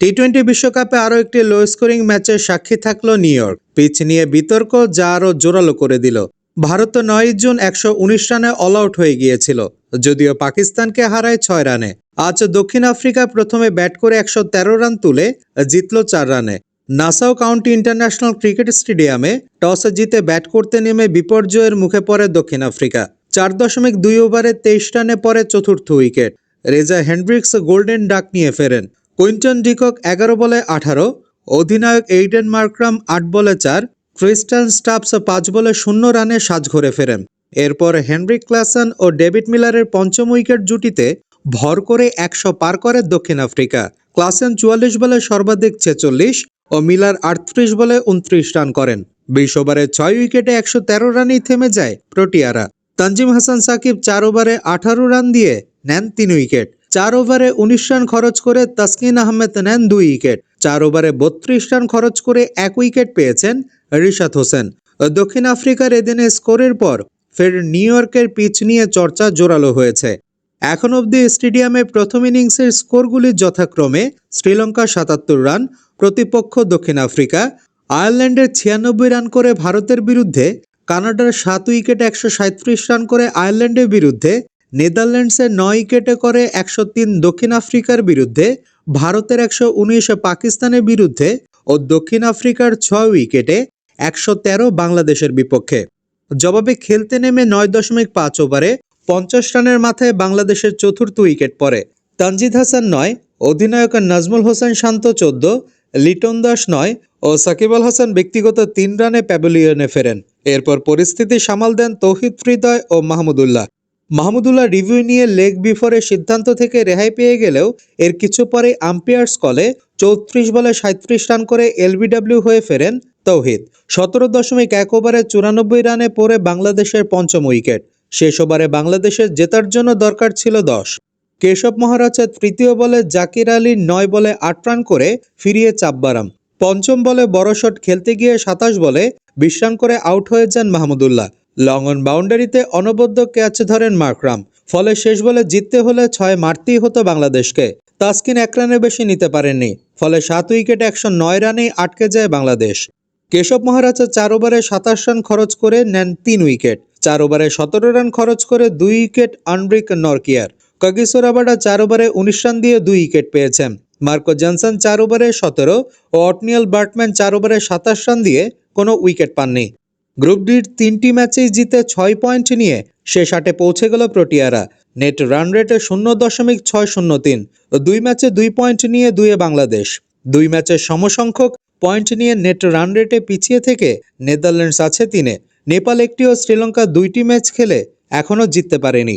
T twenty বিশ্বকাপে আরও একটি লো স্কোরিং ম্যাচের সাক্ষী থাকল নিউ ইয়র্ক। পিচ নিয়ে বিতর্ক যা আরও জোরালো করে দিল। ভারত নয় জুন একশো উনিশ রানে অল আউট হয়ে গিয়েছিল, যদিও পাকিস্তানকে হারায় ছয় রানে। আজ দক্ষিণ আফ্রিকা প্রথমে ব্যাট করে একশো তেরো রান তুলে জিতল চার রানে। নাসাও কাউন্টি ইন্টারন্যাশনাল ক্রিকেট স্টেডিয়ামে টস জিতে ব্যাট করতে নেমে বিপর্যয়ের মুখে পড়ে দক্ষিণ আফ্রিকা। চার দশমিক দুই ওভারে তেইশ রানে পরে চতুর্থ wicket. Reza Hendrix golden duck নিয়ে ফেরেন। কুইন্টন ডিকক এগারো বলে আঠারো, অধিনায়ক এইডেন মার্ক্রাম আট বলে চার ক্রিস্টান স্টাপস পাঁচ বলে শূন্য রানে সাজ ঘরে ফেরেন। এরপর হেনরিক ক্লাসন ও ডেভিড মিলারের পঞ্চম উইকেট জুটিতে ভর করে একশো পার করে দক্ষিণ আফ্রিকা। ক্লাসেন চুয়াল্লিশ বলে সর্বাধিক ছেচল্লিশ ও মিলার আটত্রিশ বলে উনত্রিশ রান করেন। বিশ ওভারে ছয় উইকেটে একশো তেরো রানেই থেমে যায় প্রোটিয়ারা। তানজিম হাসান সাকিব চার ওভারে আঠারো রান দিয়ে নেন তিন উইকেট। চার ওভারে উনিশ রান খরচ করে তাসকিন আহমেদ নেন দুই উইকেট। চার ওভারে বত্রিশ রান খরচ করে এক উইকেট পেয়েছেন রিশাদ হোসেন। দক্ষিণ আফ্রিকার এদিনে স্কোরের পর ফের নিউ ইয়র্কের পিচ নিয়ে চর্চা জোরালো হয়েছে। এখন অবধি স্টেডিয়ামে প্রথম ইনিংসের স্কোরগুলি যথাক্রমে শ্রীলঙ্কা সাতাত্তর রান, প্রতিপক্ষ দক্ষিণ আফ্রিকা। আয়ারল্যান্ডের ছিয়ানব্বই রান করে ভারতের বিরুদ্ধে, কানাডার সাত উইকেট একশো রান করে আয়ারল্যান্ডের বিরুদ্ধে নেদারল্যান্ডসের নয় উইকেটে করে একশো তিন দক্ষিণ আফ্রিকার বিরুদ্ধে, ভারতের একশো উনিশ পাকিস্তানের বিরুদ্ধে ও দক্ষিণ আফ্রিকার ছয় উইকেটে একশো তেরো বাংলাদেশের বিপক্ষে। জবাবে খেলতে নেমে নয় দশমিক পাঁচ ওভারে পঞ্চাশ রানের মাথায় বাংলাদেশের চতুর্থ উইকেট পড়ে। তানজিদ হাসান নয়, অধিনায়ক নাজমুল হোসেন শান্ত চোদ্দ, লিটন দাস নয় ও সাকিব আল হাসান ব্যক্তিগত তিন রানে প্যাভিলিয়নে ফেরেন। এরপর পরিস্থিতি সামাল দেন তৌহিদ হৃদয় ও মাহমুদুল্লাহ মাহমুদুল্লাহ রিভিউ নিয়ে লেগ বিফোরে সিদ্ধান্ত থেকে রেহাই পেয়ে গেলেও এর কিছু পরে আম্পায়ার্স কলে চৌত্রিশ বলে সাঁত্রিশ রান করে এলবিডব্লিউ হয়ে ফেরেন তৌহিদ। সতেরো দশমিক এক ওভারে চুরানব্বই রানে পড়ে বাংলাদেশের পঞ্চম উইকেট। শেষ ওভারে বাংলাদেশের জেতার জন্য দরকার ছিল দশ। কেশব মহারাজের তৃতীয় বলে জাকির আলী নয় বলে আট রান করে ফিরিয়ে চাপবারাম পঞ্চম বলে বড় শট খেলতে গিয়ে সাতাশ বলে বিশ্রাম করে আউট হয়ে যান মাহমুদুল্লাহ। লং বাউন্ডারিতে অনবদ্য ক্যাচ ধরেন মার্করাম ফলে শেষ বলে জিততে হলে ছয় মারতেই হতো বাংলাদেশকে। তাসকিন এক রানের বেশি নিতে পারেননি, ফলে সাত উইকেটে একশো নয় রানেই আটকে যায় বাংলাদেশ। কেশব মহারাজা চার ওভারে সাতাশ রান খরচ করে নেন তিন উইকেট, চার ওভারে সতেরো রান খরচ করে দুই উইকেট আনব্রিক নরকিয়ার। কাগিসো রাবাডা চার ওভারে উনিশ রান দিয়ে দুই উইকেট পেয়েছেন। মার্কো জনসন চার ওভারে সতেরো ও অটনিয়াল বার্টম্যান চার ওভারে সাতাশ রান দিয়ে কোনো উইকেট পাননি। গ্রুপ ডির তিনটি ম্যাচেই জিতে ছয় পয়েন্ট নিয়ে শেষ আটে পৌঁছে গেল প্রোটিয়ারা। নেট রান রেটে শূন্য দশমিক ছয় শূন্য তিন দুই ম্যাচে দুই পয়েন্ট নিয়ে দুয়ে বাংলাদেশ। দুই ম্যাচের সমসংখ্যক পয়েন্ট নিয়ে নেট রান রেটে পিছিয়ে থেকে নেদারল্যান্ডস আছে তিনে। নেপাল একটি ও শ্রীলঙ্কা দুইটি ম্যাচ খেলে এখনও জিততে পারেনি।